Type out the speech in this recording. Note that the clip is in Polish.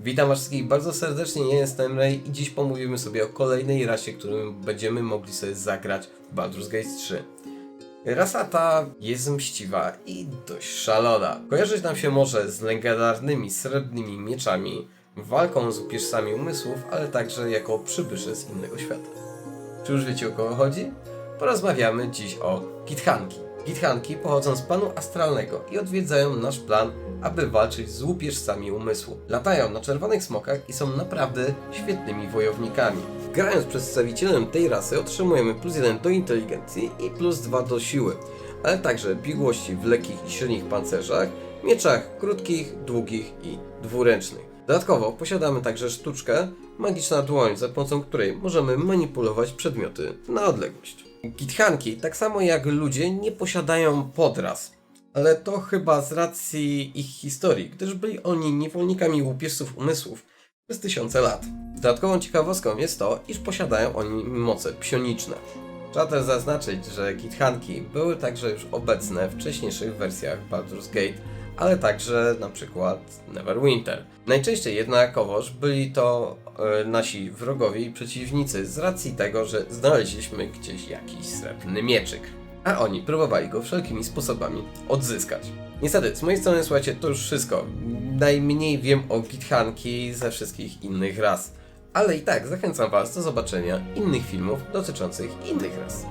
Witam wszystkich bardzo serdecznie, ja jestem Ray i dziś pomówimy sobie o kolejnej rasie, którą będziemy mogli sobie zagrać w Baldur's Gate 3. Rasa ta jest mściwa i dość szalona. Kojarzyć nam się może z legendarnymi srebrnymi mieczami, walką z upierzcami umysłów, ale także jako przybysze z innego świata. Czy już wiecie o kogo chodzi? Porozmawiamy dziś o Githanki. Githanki pochodzą z planu astralnego i odwiedzają nasz plan, aby walczyć z łupieżcami umysłu. Latają na czerwonych smokach i są naprawdę świetnymi wojownikami. Grając przedstawicielem tej rasy otrzymujemy plus 1 do inteligencji i plus 2 do siły, ale także biegłości w lekkich i średnich pancerzach, mieczach krótkich, długich i dwuręcznych. Dodatkowo posiadamy także sztuczkę magiczna dłoń, za pomocą której możemy manipulować przedmioty na odległość. Githanki, tak samo jak ludzie, nie posiadają podras. Ale to chyba z racji ich historii, gdyż byli oni niewolnikami łupieżców umysłów przez tysiące lat. Dodatkową ciekawostką jest to, iż posiadają oni moce psioniczne. Trzeba też zaznaczyć, że Githanki były także już obecne w wcześniejszych wersjach Baldur's Gate, ale także na przykład Neverwinter. Najczęściej jednakowoż byli to e, nasi wrogowie i przeciwnicy z racji tego, że znaleźliśmy gdzieś jakiś srebrny mieczyk. A oni próbowali go wszelkimi sposobami odzyskać. Niestety, z mojej strony słuchajcie, to już wszystko. Najmniej wiem o Githanki ze wszystkich innych ras. Ale i tak zachęcam Was do zobaczenia innych filmów dotyczących innych ras.